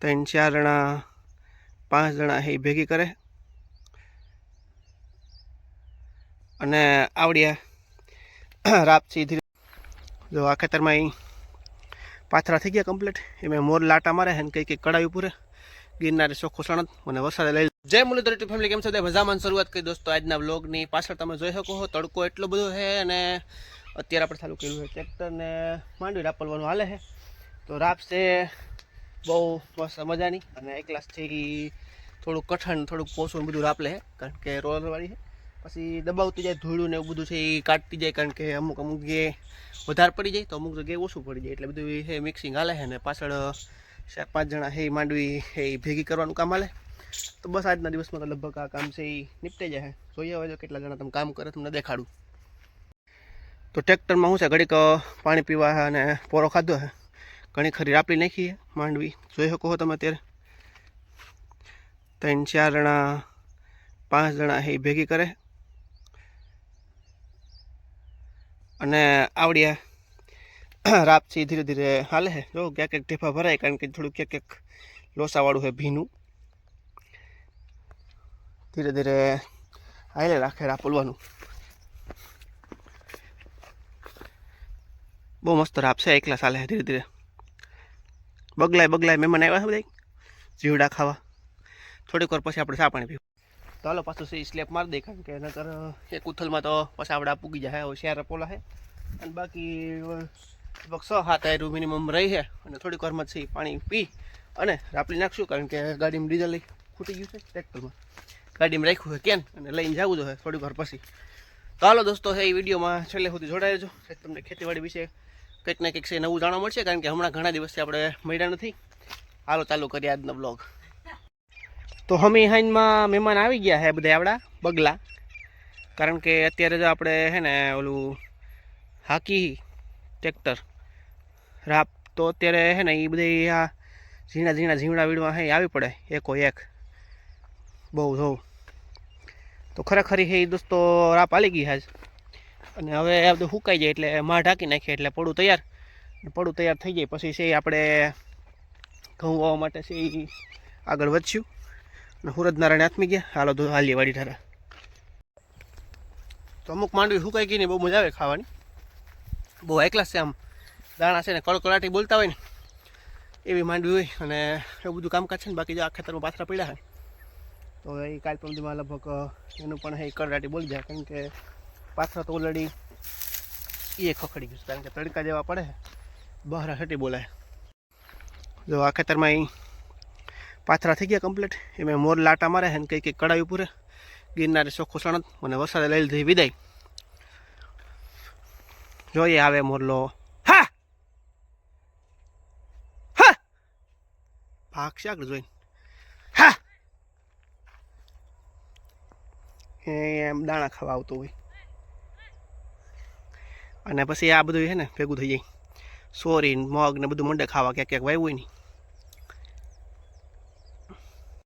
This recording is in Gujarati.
ત્રણ ચાર જણા, પાંચ જણા એ ભેગી કરે. અને આવડ્યા રાપથી ધીરે જો આ ખેતરમાં અહીં પાથરા થઈ ગયા કમ્પ્લીટ એમાં મોર લાટા મારે અને ને કંઈક કંઈક કડાઈ ગિરનારે ચોખ્ખો સણત મને વરસાદે લઈ જય મુરલીધર ફેમિલી કેમ છો તે મજામાં શરૂઆત કરી દોસ્તો, આજના વ્લોગની. પાછળ તમે જોઈ શકો તડકો એટલો બધો છે અને અત્યારે આપણે ચાલુ કર્યું છે. ટ્રેક્ટરને માંડવી રાપલવાનું હાલે છે તો રાપ છે બહુ મસ્ત મજાની અને એક ક્લાસથી થોડુંક કઠણ, થોડુંક પોસું બધું રાપ લે છે કારણ કે રોલરવાળી છે પછી દબાવતી જાય ધૂળું ને એવું બધું છે એ કાઢતી જાય, કારણ કે અમુક અમુક જગ્યાએ વધારે પડી જાય તો અમુક જગ્યાએ ઓછું પડી જાય. એટલે બધું એ મિક્સિંગ હાલે છે ને પાછળ ચાર પાંચ જણા હે માંડવી એ ભેગી કરવાનું કામ હાલે. તો બસ આજના દિવસમાં તો લગભગ આ કામ છે એ નિપટાઈ જાય જોઈએ હવે કેટલા જણા તમે કામ કરે, તમને દેખાડું. તો ટ્રેક્ટરમાં શું છે? ઘડીક પાણી પીવા અને પોરો ખાધો છે ઘણી ખરી રાપડી નાખી માંડવી. જોઈ શકો છો તમે અત્યારે. ત્રણ ચાર જણા, પાંચ જણા એ ભેગી કરે. અને આવડ્યા રાપસી ધીરે ધીરે હાલે છે. જો ક્યાંક ક્યાંક ઢેફા ભરાય કારણ કે થોડું ક્યાંક ક્યાંક લોસાવાળું છે ભીનું. ધીરે ધીરે હાલે રાખે રાપલવાનું બહુ મસ્ત રાપ છે, એકલા ચાલે ધીરે ધીરે. બગલાય બગલાય, મહેમાન આવ્યા છે બધા જીવડા ખાવા થોડીક વાર પછી આપણે ચા પાણી પીવું. તો હાલો, પાછું સી સ્લેપ મારી દે કારણ કે નકર એક ઉથલમાં તો પછી આપણે પૂગી જાય શેર પોલા છે. અને બાકી લગભગ છ સાત આયરું મિનિમમ રહી છે. અને થોડીક વારમાં છે પાણી પી અને રાપડી નાખશું કારણ કે ગાડીમાં ડીઝલ લઈ ખૂટી ગયું છે ટ્રેક્ટરમાં. ગાડીમાં રાખ્યું છે કેન અને લઈને જવું જોઈએ થોડીક વાર પછી. તો હાલો દોસ્તો એ વિડીયોમાં છેલ્લે સુધી જોડાઈ તમને ખેતીવાડી વિશે કંઈક ને કંઈક છે નવું જાણવા મળશે, કારણ કે હમણાં ઘણા દિવસથી આપણે મળ્યા નથી. હાલો, ચાલુ કરીએ આજનો બ્લોગ તો હમી હાઈનમાં મહેમાન આવી ગયા છે બધા આપણા બગલા. કારણ કે અત્યારે જો આપણે છે ને ઓલું હાકી ટ્રેક્ટર, રાપ, તો અત્યારે છે ને એ બધી આ ઝીણા ઝીણા ઝીણા વીડવા હે આવી પડે, એકો એક. બહુ જોઉં તો ખરેખર એ દોસ્તો રાપ આલી ગઈ હાજ અને હવે આ બધું સુકાઈ જાય એટલે માં ઢાંકી નાખીએ એટલે પડું તૈયાર. પડું તૈયાર થઈ જાય પછી છે એ આપણે ઘઉં વાવવા માટે છે એ આગળ વધશું. અને સુરજનારાયણ હાથમી ગયા. હાલો તો હાલીએ વાડી ઠારા તો અમુક માંડવી સુકાઈ ગઈ ને બહુ મજા આવે ખાવાની. બહુ એકલાસ છે આમ. દાણા છે ને કળકળાટી બોલતા હોય ને, એવી માંડવી હોય અને એવું બધું કામકાજ છે ને, બાકી જો આ ખેતરમાં પાથરા પડ્યા છે. તો એ કાલ પમદીમાં લગભગ, એનું પણ એ કડડાટી બોલી જાય. કારણ કે પાથરા તો ઓલરેડી એ ખખડી ગયું કારણ કે તડકા જેવા પડે. બહાર હટી બોલાય. જો આ ખેતરમાં અહીં પાથરા થઈ ગયા કમ્પ્લીટ એમાં મોર લાટા મારે છે ને કંઈ કંઈક કડાઈ ઉપર ગિરનારે ચોખ્ખો સણત મને વરસાદે લઈ લીધી વિદાય. જોઈએ આવે મોરલો હા! હા! ભાગશે આગળ જોઈને. હા! એમ દાણા ખાવા આવતો હોય. અને પછી આ બધું છે ને ભેગું થઈ જાય. સોરી, મગ ને બધું મંડે ખાવા ક્યાંક ક્યાંક વાવ્યું નહીં